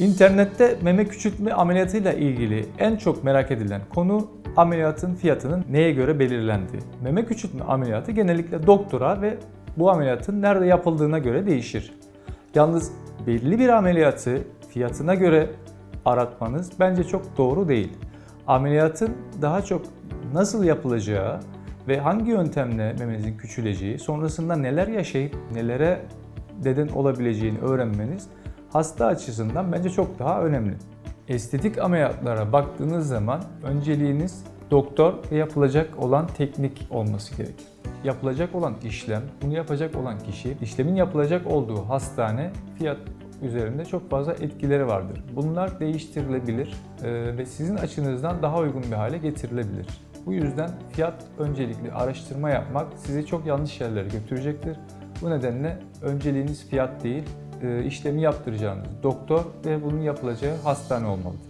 İnternette meme küçültme ameliyatıyla ilgili en çok merak edilen konu ameliyatın fiyatının neye göre belirlendiği. Meme küçültme ameliyatı genellikle doktora ve bu ameliyatın nerede yapıldığına göre değişir. Yalnız belli bir ameliyatı fiyatına göre aratmanız bence çok doğru değil. Ameliyatın daha çok nasıl yapılacağı ve hangi yöntemle memenizin küçüleceği, sonrasında neler yaşayıp nelere neden olabileceğini öğrenmeniz hasta açısından bence çok daha önemli. Estetik ameliyatlara baktığınız zaman önceliğiniz doktor ve yapılacak olan teknik olması gerekir. Yapılacak olan işlem, bunu yapacak olan kişi, işlemin yapılacak olduğu hastane fiyat üzerinde çok fazla etkileri vardır. Bunlar değiştirilebilir ve sizin açınızdan daha uygun bir hale getirilebilir. Bu yüzden fiyat öncelikli araştırma yapmak sizi çok yanlış yerlere götürecektir. Bu nedenle önceliğiniz fiyat değil, işlemi yaptıracağınız doktor ve bunun yapılacağı hastane olmalıdır.